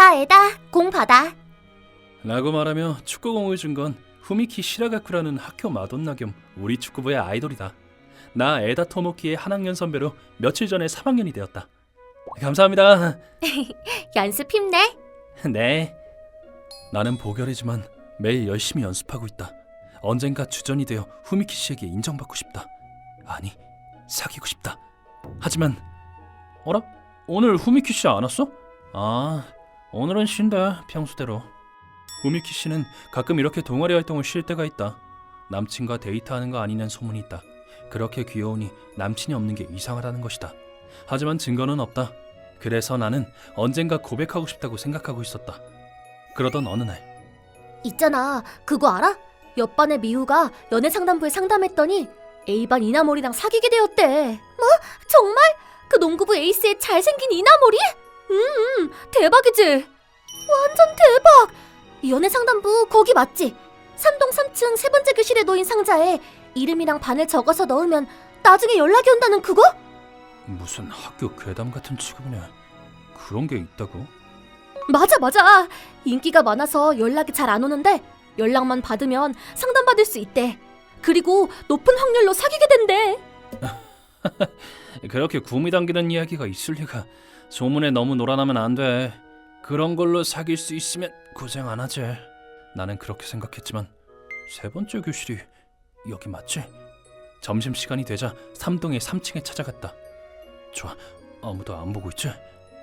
자, 에다, 공 받아. 라고 말하며 축구공을 준 건 후미키 시라가쿠라는 학교 마돈나 겸 우리 축구부의 아이돌이다. 나 에다 토모키의 한 학년 선배로 며칠 전에 3학년이 되었다. 감사합니다. 연습 힘내. 네. 나는 보결이지만 매일 열심히 연습하고 있다. 언젠가 주전이 되어 후미키 씨에게 인정받고 싶다. 아니, 사귀고 싶다. 하지만 어라? 오늘 후미키 씨 안 왔어? 아, 오늘은 쉰다. 평소대로. 후미키 씨는 가끔 이렇게 동아리 활동을 쉴 때가 있다. 남친과 데이트하는 거 아니냐는 소문이 있다. 그렇게 귀여우니 남친이 없는 게 이상하다는 것이다. 하지만 증거는 없다. 그래서 나는 언젠가 고백하고 싶다고 생각하고 있었다. 그러던 어느 날 있잖아, 그거 알아? 옆반의 미우가 연애 상담부에 상담했더니 A반 이나몰이랑 사귀게 되었대. 뭐? 정말? 그 농구부 에이스의 잘생긴 이나몰이? 음, 대박이지? 완전 대박! 연애 상담부 거기 맞지? 3동 3층 세 번째 교실에 놓인 상자에 이름이랑 반을 적어서 넣으면 나중에 연락이 온다는 그거? 무슨 학교 괴담 같은 취급이네. 그런 게 있다고? 맞아 맞아 인기가 많아서 연락이 잘 안 오는데 연락만 받으면 상담받을 수 있대 그리고 높은 확률로 사귀게 된대 그렇게 구미 당기는 이야기가 있을 리가. 소문에 너무 놀아나면 안 돼. 그런 걸로 사귈 수 있으면 고생 안 하지. 나는 그렇게 생각했지만 세 번째 교실이 여기 맞지? 점심 시간이 되자 3동의 3층에 찾아갔다. 좋아, 아무도 안 보고 있지?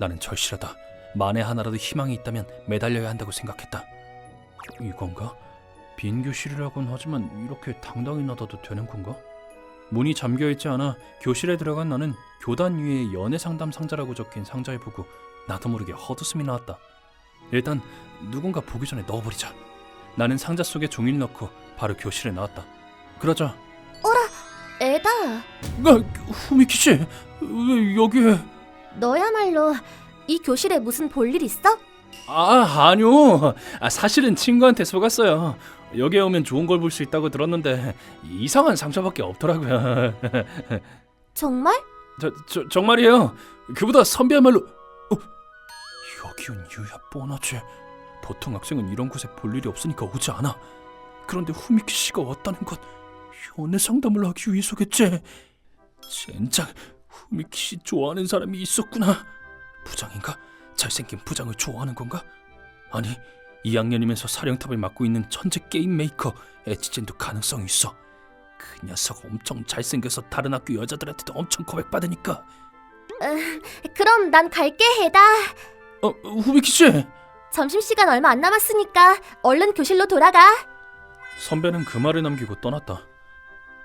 나는 절실하다. 만에 하나라도 희망이 있다면 매달려야 한다고 생각했다. 이건가? 빈 교실이라곤 하지만 이렇게 당당히 나가도 되는 건가? 문이 잠겨 있지 않아 교실에 들어간 나는 교단 위에 연애 상담 상자라고 적힌 상자를 보고 나도 모르게 헛웃음이 나왔다. 일단 누군가 보기 전에 넣어버리자. 나는 상자 속에 종이를 넣고 바로 교실에 나왔다. 그러자 에다 나 후미키 씨 왜 여기에? 너야말로 이 교실에 무슨 볼일 있어? 아 아니요. 아, 사실은 친구한테 속았어요. 여기에 오면 좋은 걸 볼 수 있다고 들었는데 이상한 상자밖에 없더라고요. 정말? 저, 저 정말이에요. 그보다 선배야말로 어, 여기 온 이유야 뻔하지. 보통 학생은 이런 곳에 볼 일이 없으니까 오지 않아. 그런데 후미키 씨가 왔다는 건 연애 상담을 하기 위해서겠지. 젠장 후미키 씨 좋아하는 사람이 있었구나. 부장인가? 잘생긴 부장을 좋아하는 건가? 아니 2학년이면서 사령탑을 맡고 있는 천재 게임 메이커 에치젠도 가능성이 있어. 그 녀석 엄청 잘생겨서 다른 학교 여자들한테도 엄청 고백받으니까. 그럼 난 갈게 에다. 어 후비키 씨. 점심시간 얼마 안 남았으니까 얼른 교실로 돌아가. 선배는 그 말을 남기고 떠났다.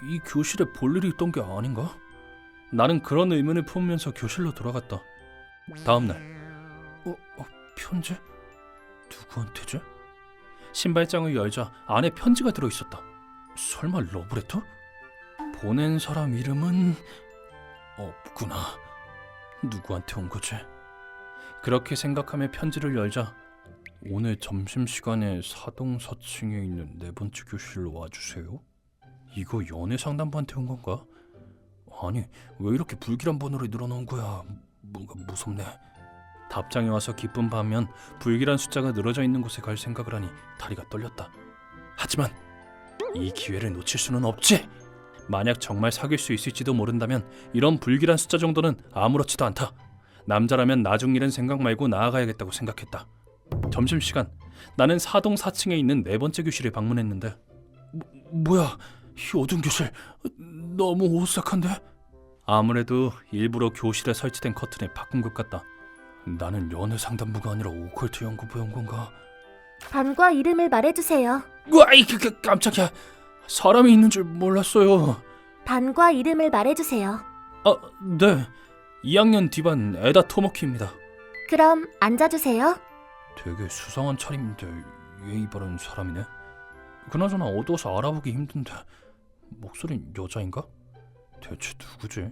이 교실에 볼 일이 있던 게 아닌가? 나는 그런 의문을 품으면서 교실로 돌아갔다. 다음 날. 어, 어 편지? 누구한테지? 신발장을 열자 안에 편지가 들어있었다 설마 러브레터? 보낸 사람 이름은 없구나 누구한테 온 거지? 그렇게 생각하며 편지를 열자 오늘 점심시간에 사동 4층에 있는 네 번째 교실로 와주세요. 이거 연애 상담부한테 온 건가? 아니 왜 이렇게 불길한 번호를 늘어놓은 거야? 뭔가 무섭네. 답장이 와서 기쁜 반면 불길한 숫자가 늘어져 있는 곳에 갈 생각을 하니 다리가 떨렸다. 하지만 이 기회를 놓칠 수는 없지. 만약 정말 사귈 수 있을지도 모른다면 이런 불길한 숫자 정도는 아무렇지도 않다. 남자라면 나중 일은 생각 말고 나아가야겠다고 생각했다. 점심시간 나는 사동 4층에 있는 네 번째 교실에 방문했는데 뭐, 뭐야 이 어두운 교실 너무 오싹한데? 아무래도 일부러 교실에 설치된 커튼을 바꾼 것 같다. 나는 연애 상담부가 아니라 오컬트 연구부에 온 건가? 반과 이름을 말해주세요 으아이 그, 그, 깜짝이야 사람이 있는 줄 몰랐어요. 반과 이름을 말해주세요 아, 네. 2학년 D반 에다 토모키입니다. 그럼 앉아주세요 되게 수상한 차림인데 예의 바른 사람이네. 그나저나 어두워서 알아보기 힘든데 목소린 여자인가? 대체 누구지?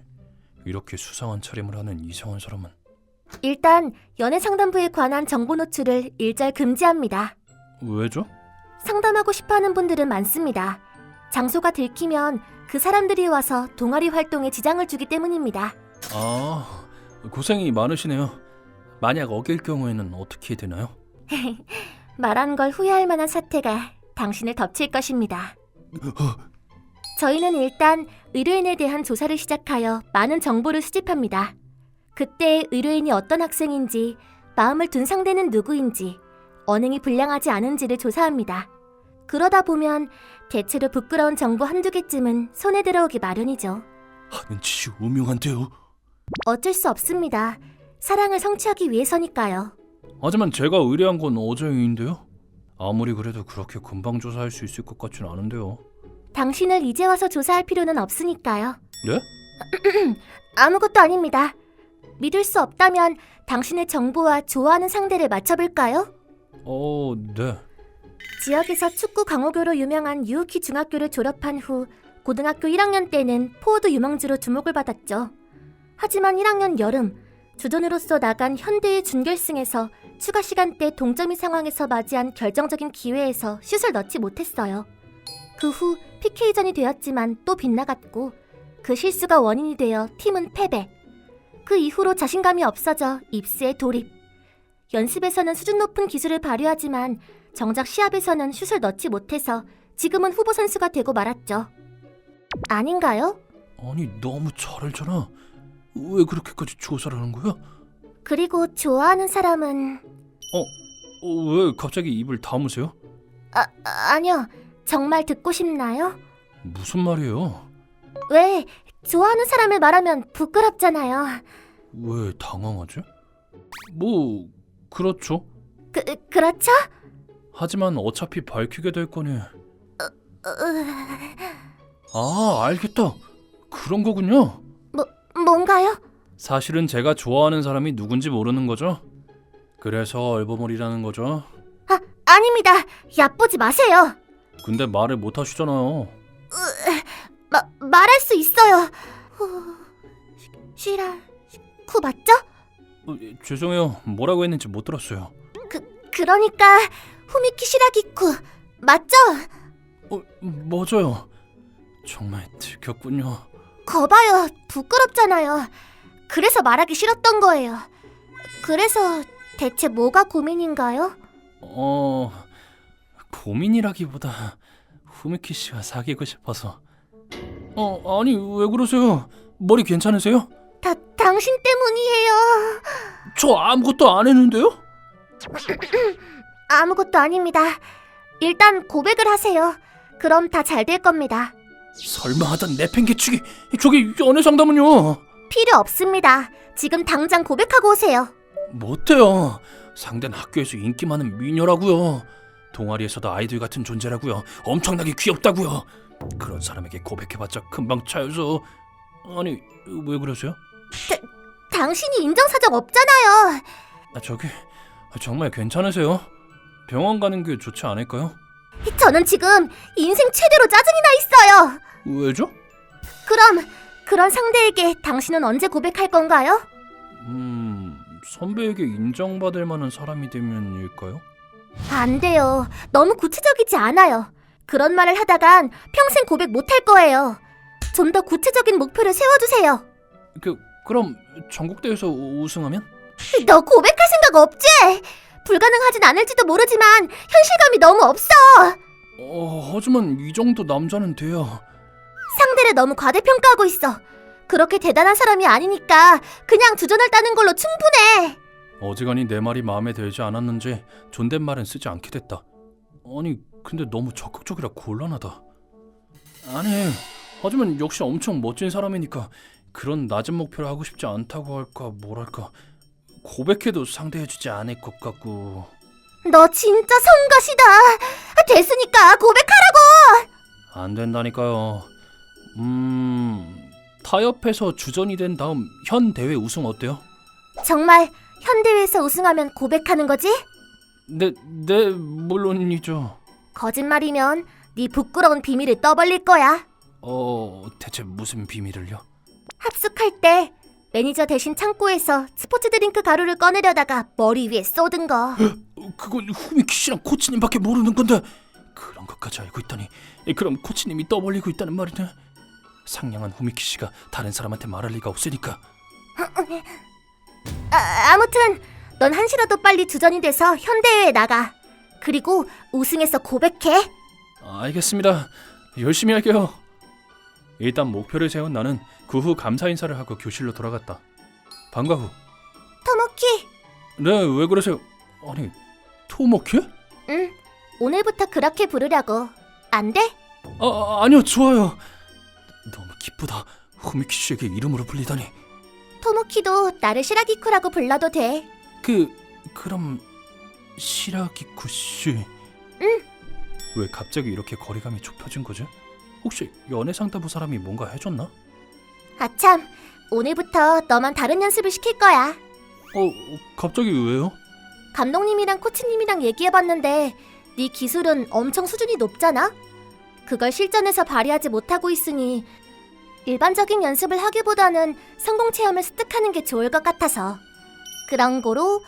이렇게 수상한 차림을 하는 이상한 사람은 일단 연애 상담부에 관한 정보 노출을 일절 금지합니다 왜죠? 상담하고 싶어하는 분들은 많습니다. 장소가 들키면 그 사람들이 와서 동아리 활동에 지장을 주기 때문입니다. 아, 고생이 많으시네요. 만약 어길 경우에는 어떻게 되나요? 말한 걸 후회할 만한 사태가 당신을 덮칠 것입니다. 저희는 일단 의뢰인에 대한 조사를 시작하여 많은 정보를 수집합니다. 그때 의뢰인이 어떤 학생인지, 마음을 둔 상대는 누구인지, 언행이 불량하지 않은지를 조사합니다. 그러다 보면 대체로 부끄러운 정보 한두 개쯤은 손에 들어오기 마련이죠. 하는 짓이 음흉한데요. 어쩔 수 없습니다. 사랑을 성취하기 위해서니까요. 하지만 제가 의뢰한 건 어제인데요. 아무리 그래도 그렇게 금방 조사할 수 있을 것 같진 않은데요. 당신을 이제 와서 조사할 필요는 없으니까요. 네? 아무것도 아닙니다. 믿을 수 없다면 당신의 정보와 좋아하는 상대를 맞춰볼까요? 어, 네. 지역에서 축구 강호교로 유명한 유우키 중학교를 졸업한 후 고등학교 1학년 때는 포워드 유망주로 주목을 받았죠. 하지만 1학년 여름 주전으로서 나간 현대의 준결승에서 추가 시간대 동점이 상황에서 맞이한 결정적인 기회에서 슛을 넣지 못했어요. 그 후 PK전이 되었지만 또 빗나갔고 그 실수가 원인이 되어 팀은 패배. 그 이후로 자신감이 없어져 입스에 돌입. 연습에서는 수준 높은 기술을 발휘하지만 정작 시합에서는 슛을 넣지 못해서 지금은 후보 선수가 되고 말았죠. 아닌가요? 아니 너무 잘 알잖아. 왜 그렇게까지 조사를 하는 거야? 그리고 좋아하는 사람은 어, 왜 갑자기 입을 다무세요? 아 아니요. 정말 듣고 싶나요? 무슨 말이에요? 왜 좋아하는 사람을 말하면 부끄럽잖아요. 왜 당황하지? 뭐 그렇죠. 그 그렇죠? 하지만 어차피 밝히게 될 거니. 으, 아, 알겠다. 그런 거군요. 뭔가요? 사실은 제가 좋아하는 사람이 누군지 모르는 거죠. 그래서 얼버무리라는 거죠. 아 아닙니다. 얕보지 마세요. 근데 말을 못 하시잖아요. 마, 말할 수 있어요. 후, 시- 시라 쿠 맞죠? 어, 예, 죄송해요. 뭐라고 했는지 못 들었어요. 그러니까 후미키 시라기쿠 맞죠? 어, 맞아요. 정말 들켰군요. 거봐요. 부끄럽잖아요. 그래서 말하기 싫었던 거예요. 그래서 대체 뭐가 고민인가요? 어, 고민이라기보다 후미키 씨와 사귀고 싶어서. 어, 아니 왜 그러세요? 머리 괜찮으세요? 다 당신 때문이에요. 저 아무것도 안 했는데요? 아무것도 아닙니다. 일단 고백을 하세요. 그럼 다 잘 될 겁니다. 설마 하던 내팽개치기 저게 연애 상담은요? 필요 없습니다. 지금 당장 고백하고 오세요. 못해요. 상대는 학교에서 인기 많은 미녀라고요. 동아리에서도 아이돌 같은 존재라고요. 엄청나게 귀엽다고요. 그런 사람에게 고백해봤자 금방 차여서 아니 왜 그러세요? 당신이 인정사정 없잖아요. 아, 저기 정말 괜찮으세요? 병원 가는 게 좋지 않을까요? 저는 지금 인생 최대로 짜증이 나 있어요. 왜죠? 그럼 그런 상대에게 당신은 언제 고백할 건가요? 음 선배에게 인정받을 만한 사람이 되면일까요? 안 돼요. 너무 구체적이지 않아요. 그런 말을 하다간 평생 고백 못할 거예요. 좀 더 구체적인 목표를 세워주세요. 그 그럼 전국대회에서 우- 우승하면? 너 고백할 생각 없지? 불가능하진 않을지도 모르지만 현실감이 너무 없어. 어 하지만 이 정도 남자는 돼요. 상대를 너무 과대평가하고 있어. 그렇게 대단한 사람이 아니니까 그냥 주전을 따는 걸로 충분해. 어지간히 내 말이 마음에 들지 않았는지 존댓말은 쓰지 않게 됐다. 아니 근데 너무 적극적이라 곤란하다. 아니 하지만 역시 엄청 멋진 사람이니까 그런 낮은 목표를 하고 싶지 않다고 할까 뭐랄까 고백해도 상대해주지 않을 것 같고 너 진짜 성가시다. 됐으니까 고백하라고. 안 된다니까요. 음 타협해서 주전이 된 다음 현 대회 우승 어때요? 정말 현대회에서 우승하면 고백하는 거지? 네, 네 물론이죠. 거짓말이면 네 부끄러운 비밀을 떠벌릴 거야. 어 대체 무슨 비밀을요? 합숙할 때 매니저 대신 창고에서 스포츠 드링크 가루를 꺼내려다가 머리 위에 쏟은 거. 그건 후미키 씨랑 코치님밖에 모르는 건데 그런 것까지 알고 있다니 그럼 코치님이 떠벌리고 있다는 말이네 상냥한 후미키 씨가 다른 사람한테 말할 리가 없으니까 아, 아무튼 넌 한시라도 빨리 주전이 돼서 현대회에 나가. 그리고 우승해서 고백해. 알겠습니다. 열심히 할게요. 일단 목표를 세운 나는 그 후 감사 인사를 하고 교실로 돌아갔다. 방과 후. 토모키. 네, 왜 그러세요? 아니, 토모키? 응. 오늘부터 그렇게 부르려고. 안 돼? 아, 아, 아니요, 좋아요. 너무 기쁘다. 후미키 씨에게 이름으로 불리다니. 토모키도 나를 시라기쿠라고 불러도 돼. 그 그럼 시라기쿠 씨. 응. 왜 갑자기 이렇게 거리감이 좁혀진 거지? 혹시 연애 상담부 사람이 뭔가 해줬나? 아참, 오늘부터 너만 다른 연습을 시킬 거야. 어, 갑자기 왜요? 감독님이랑 코치님이랑 얘기해봤는데 네 기술은 엄청 수준이 높잖아? 그걸 실전에서 발휘하지 못하고 있으니 일반적인 연습을 하기보다는 성공 체험을 습득하는 게 좋을 것 같아서 그런 거로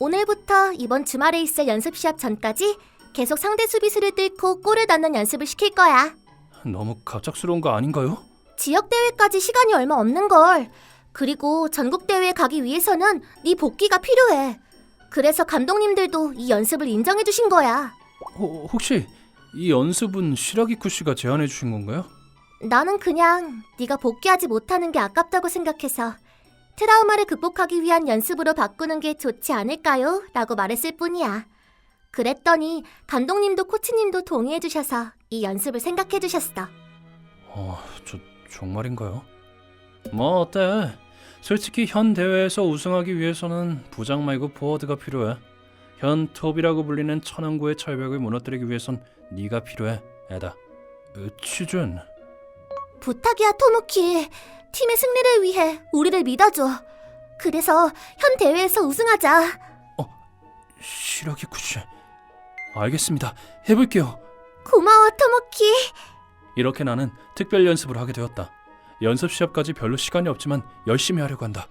오늘부터 이번 주말에 있을 연습 시합 전까지 계속 상대 수비수를 뚫고 골을 넣는 연습을 시킬 거야. 너무 갑작스러운 거 아닌가요? 지역 대회까지 시간이 얼마 없는 걸. 그리고 전국 대회에 가기 위해서는 네 복귀가 필요해. 그래서 감독님들도 이 연습을 인정해 주신 거야. 어, 혹시 이 연습은 시라기쿠 씨가 제안해 주신 건가요? 나는 그냥 네가 복귀하지 못하는 게 아깝다고 생각해서 트라우마를 극복하기 위한 연습으로 바꾸는 게 좋지 않을까요? 라고 말했을 뿐이야. 그랬더니 감독님도 코치님도 동의해 주셔서 이 연습을 생각해 주셨어. 어, 저 정말인가요? 뭐 어때? 솔직히 현 대회에서 우승하기 위해서는 부장 말고 포워드가 필요해. 현 톱이라고 불리는 천왕구의 철벽을 무너뜨리기 위해선 네가 필요해, 에다. 으, 취준. 부탁이야, 토모키. 팀의 승리를 위해 우리를 믿어줘. 그래서 현 대회에서 우승하자. 시라기쿠 씨. 알겠습니다. 해볼게요. 고마워, 토모키. 이렇게 나는 특별 연습을 하게 되었다. 연습 시합까지 별로 시간이 없지만 열심히 하려고 한다.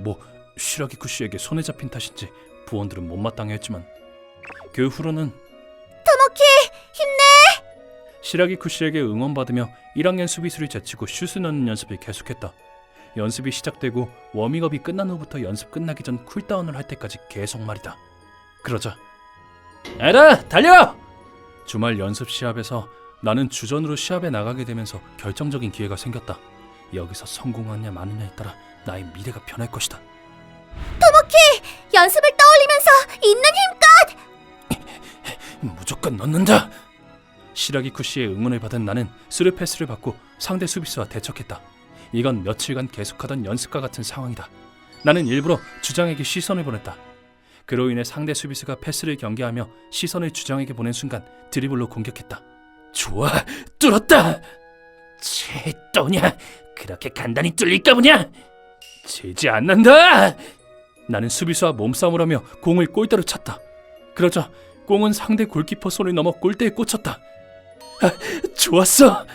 뭐 시라기쿠 씨에게 손에 잡힌 탓인지 부원들은 못마땅해 했지만 그 후로는! 시라기쿠 씨에게 응원받으며 1학년 수비수를 제치고 슛을 넣는 연습을 계속했다. 연습이 시작되고 워밍업이 끝난 후부터 연습 끝나기 전 쿨다운을 할 때까지 계속 말이다. 그러자 에라 달려! 주말 연습 시합에서 나는 주전으로 시합에 나가게 되면서 결정적인 기회가 생겼다. 여기서 성공하냐 마느냐에 따라 나의 미래가 변할 것이다. 연습을 떠올리면서 있는 힘! 무조건 넣는다. 시라기쿠 씨의 응원을 받은 나는 스루 패스를 받고 상대 수비수와 대척했다. 이건 며칠간 계속하던 연습과 같은 상황이다. 나는 일부러 주장에게 시선을 보냈다. 그로 인해 상대 수비수가 패스를 경계하며 시선을 주장에게 보낸 순간 드리블로 공격했다. 좋아, 뚫었다. 쟤 또냐? 그렇게 간단히 뚫릴까 보냐? 지지 않는다. 나는 수비수와 몸싸움을 하며 공을 골대로 찼다. 그러자 공은 상대 골키퍼 손을 넘어 골대에 꽂혔다. 아, 좋았어.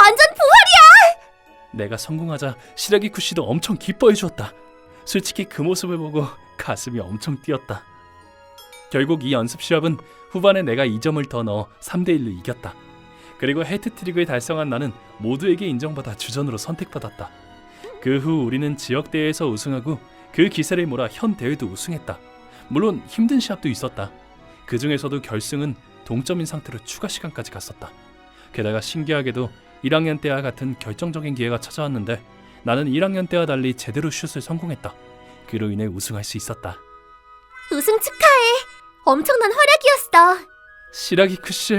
완전 부활이야! 내가 성공하자 시라기쿠 씨도 엄청 기뻐해 주었다. 솔직히 그 모습을 보고 가슴이 엄청 뛰었다. 결국 이 연습 시합은 후반에 내가 2점을 더 넣어 3대 1로 이겼다. 그리고 해트트릭을 달성한 나는 모두에게 인정받아 주전으로 선택받았다. 그 후 우리는 지역 대회에서 우승하고 그 기세를 몰아 현 대회도 우승했다. 물론 힘든 시합도 있었다. 그 중에서도 결승은 동점인 상태로 추가 시간까지 갔었다. 게다가 신기하게도 1학년 때와 같은 결정적인 기회가 찾아왔는데 나는 1학년 때와 달리 제대로 슛을 성공했다. 그로 인해 우승할 수 있었다. 우승 축하해. 엄청난 활약이었어. 시라기 쿠 씨,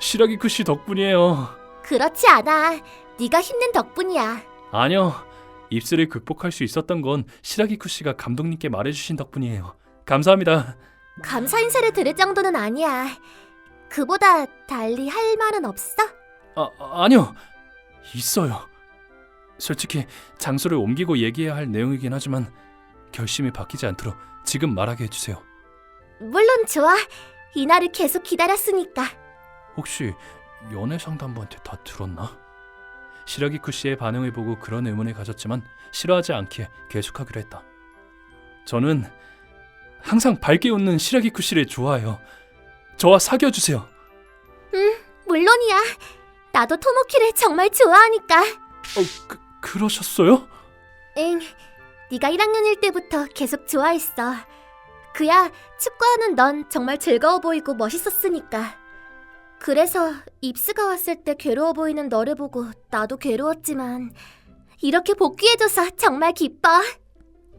시라기 쿠 씨 덕분이에요. 그렇지 않아. 네가 힘낸 덕분이야. 아니요, 입술을 극복할 수 있었던 건 시라기 쿠 씨가 감독님께 말해주신 덕분이에요. 감사합니다. 감사 인사를 들을 정도는 아니야. 그보다 달리 할 말은 없어? 아, 아니요, 있어요. 솔직히 장소를 옮기고 얘기해야 할 내용이긴 하지만 결심이 바뀌지 않도록 지금 말하게 해주세요. 물론 좋아. 이날을 계속 기다렸으니까. 혹시 연애 상담부한테 다 들었나? 시라기쿠 씨의 반응을 보고 그런 의문을 가졌지만 싫어하지 않기에 계속하기로 했다. 저는 항상 밝게 웃는 시라기쿠 씨를 좋아해요. 저와 사귀어 주세요. 물론이야. 나도 토모키를 정말 좋아하니까. 어, 그, 그러셨어요? 응. 네가 1학년일 때부터 계속 좋아했어. 그야 축구하는 넌 정말 즐거워 보이고 멋있었으니까. 그래서 입스가 왔을 때 괴로워 보이는 너를 보고 나도 괴로웠지만 이렇게 복귀해줘서 정말 기뻐.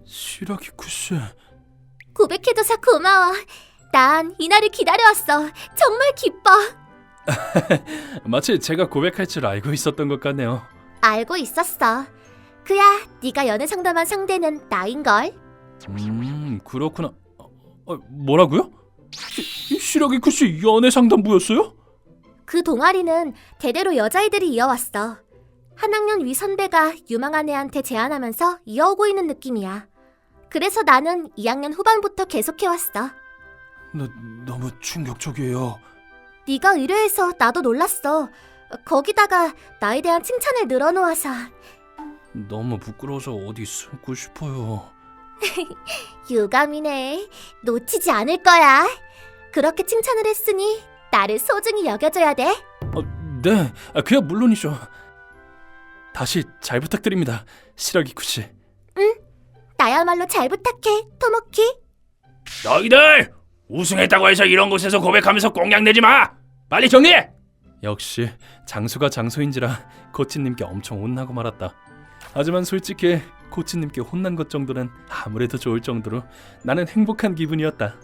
시라기쿠 씨. 고백해줘서 고마워. 난 이날을 기다려왔어. 정말 기뻐. 마치 제가 고백할 줄 알고 있었던 것 같네요. 알고 있었어. 그야 네가 연애 상담한 상대는 나인걸. 음, 그렇구나. 어, 어, 뭐라고요? 시, 시라기쿠 씨 연애 상담부였어요? 그 동아리는 대대로 여자애들이 이어왔어. 한 학년 위 선배가 유망한 애한테 제안하면서 이어오고 있는 느낌이야. 그래서 나는 2학년 후반부터 계속해왔어. 너, 너무 충격적이에요. 네가 의뢰해서 나도 놀랐어. 거기다가 나에 대한 칭찬을 늘어놓아서 너무 부끄러워서 어디 숨고 싶어요. 유감이네. 놓치지 않을 거야. 그렇게 칭찬을 했으니 나를 소중히 여겨줘야 돼. 어, 네, 아, 그야 물론이죠. 다시 잘 부탁드립니다, 시라기쿠 씨. 나야말로 잘 부탁해, 토모키. 너희들 우승했다고 해서 이런 곳에서 고백하면서 꽁냥 내지 마. 빨리 정리해. 역시 장수가 장소인지라 코치님께 엄청 혼나고 말았다. 하지만 솔직히 코치님께 혼난 것 정도는 아무래도 좋을 정도로 나는 행복한 기분이었다.